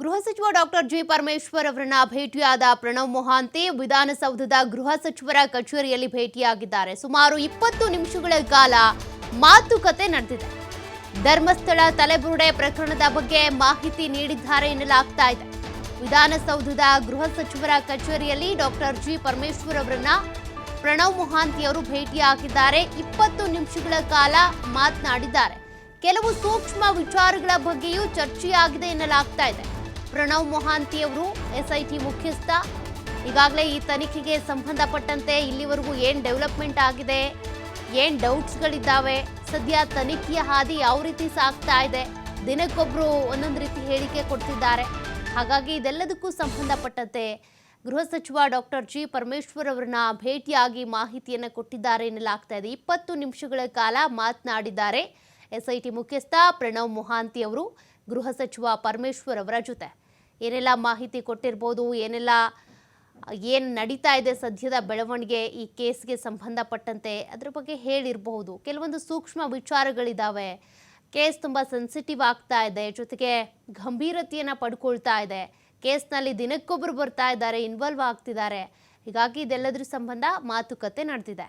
ಗೃಹ ಸಚಿವ doctor G Parameshwar ಅವರನ್ನ ಭೇಟಿಯಾದ ಪ್ರಣವ್ ಮೊಹಾಂತಿ ವಿಧಾನಸೌಧದ ಗೃಹ ಸಚಿವರ ಕಚೇರಿಯಲ್ಲಿ ಭೇಟಿಯಾಗಿದ್ದಾರೆ. ಸುಮಾರು ಇಪ್ಪತ್ತು ನಿಮಿಷಗಳ ಕಾಲ ಮಾತುಕತೆ ನಡೆದಿದೆ. ಧರ್ಮಸ್ಥಳ ತಲೆಬುರುಡೆ ಪ್ರಕರಣದ ಬಗ್ಗೆ ಮಾಹಿತಿ ನೀಡಿದ್ದಾರೆ ಎನ್ನಲಾಗ್ತಾ ಇದೆ. ವಿಧಾನಸೌಧದ ಗೃಹ ಸಚಿವರ ಕಚೇರಿಯಲ್ಲಿ ಡಾಕ್ಟರ್ ಜಿ ಪರಮೇಶ್ವರ್ ಅವರನ್ನ ಪ್ರಣವ್ ಮೊಹಾಂತಿ ಅವರು ಭೇಟಿಯಾಗಿದ್ದಾರೆ. ಇಪ್ಪತ್ತು ನಿಮಿಷಗಳ ಕಾಲ ಮಾತನಾಡಿದ್ದಾರೆ. ಕೆಲವು ಸೂಕ್ಷ್ಮ ವಿಚಾರಗಳ ಬಗ್ಗೆಯೂ ಚರ್ಚೆಯಾಗಿದೆ ಎನ್ನಲಾಗ್ತಾ ಇದೆ. ಪ್ರಣವ್ ಮೊಹಾಂತಿ ಅವರು, ಎಸ್ಐಟಿ ಮುಖ್ಯಸ್ಥ. ಈಗಾಗಲೇ ಈ ತನಿಖೆಗೆ ಸಂಬಂಧಪಟ್ಟಂತೆ ಇಲ್ಲಿವರೆಗೂ ಏನು ಡೆವಲಪ್ಮೆಂಟ್ ಆಗಿದೆ, ಏನು ಡೌಟ್ಸ್ಗಳಿದ್ದಾವೆ ಸದ್ಯ ತನಿಖೆಯ ಹಾದಿ ಯಾವ ರೀತಿ ಸಾಗ್ತಾ ಇದೆ, ದಿನಕ್ಕೊಬ್ರು ಒಂದೊಂದು ರೀತಿ ಹೇಳಿಕೆ ಕೊಡ್ತಿದ್ದಾರೆ. ಹಾಗಾಗಿ ಇದೆಲ್ಲದಕ್ಕೂ ಸಂಬಂಧಪಟ್ಟಂತೆ ಗೃಹ ಸಚಿವ ಡಾಕ್ಟರ್ ಜಿ ಪರಮೇಶ್ವರ್ ಅವರನ್ನ ಭೇಟಿಯಾಗಿ ಮಾಹಿತಿಯನ್ನು ಕೊಟ್ಟಿದ್ದಾರೆ ಎನ್ನಲಾಗ್ತಾ ಇದೆ. ಇಪ್ಪತ್ತು ನಿಮಿಷಗಳ ಕಾಲ ಮಾತನಾಡಿದ್ದಾರೆ ಎಸ್ಐಟಿ ಮುಖ್ಯಸ್ಥ ಪ್ರಣವ್ ಮೊಹಾಂತಿ ಅವರು, ಗೃಹ ಸಚಿವ ಪರಮೇಶ್ವರ್ ಅವರ ಜೊತೆ. ಏನೆಲ್ಲ ಮಾಹಿತಿ ಕೊಟ್ಟಿರ್ಬೋದು, ಏನೆಲ್ಲ, ಏನು ನಡೀತಾ ಇದೆ ಸದ್ಯದ ಬೆಳವಣಿಗೆ ಈ ಕೇಸ್ಗೆ ಸಂಬಂಧಪಟ್ಟಂತೆ ಅದ್ರ ಬಗ್ಗೆ ಹೇಳಿರಬಹುದು ಕೆಲವೊಂದು ಸೂಕ್ಷ್ಮ ವಿಚಾರಗಳಿದ್ದಾವೆ ಕೇಸ್ ತುಂಬ ಸೆನ್ಸಿಟಿವ್ ಆಗ್ತಾ ಇದೆ, ಜೊತೆಗೆ ಗಂಭೀರತೆಯನ್ನು ಪಡ್ಕೊಳ್ತಾ ಇದೆ. ಕೇಸ್ನಲ್ಲಿ ದಿನಕ್ಕೊಬ್ಬರು ಬರ್ತಾ ಇದ್ದಾರೆ ಇನ್ವಾಲ್ವ್ ಆಗ್ತಿದ್ದಾರೆ. ಹೀಗಾಗಿ ಇದೆಲ್ಲದ್ರ ಸಂಬಂಧ ಮಾತುಕತೆ ನಡೆದಿದೆ.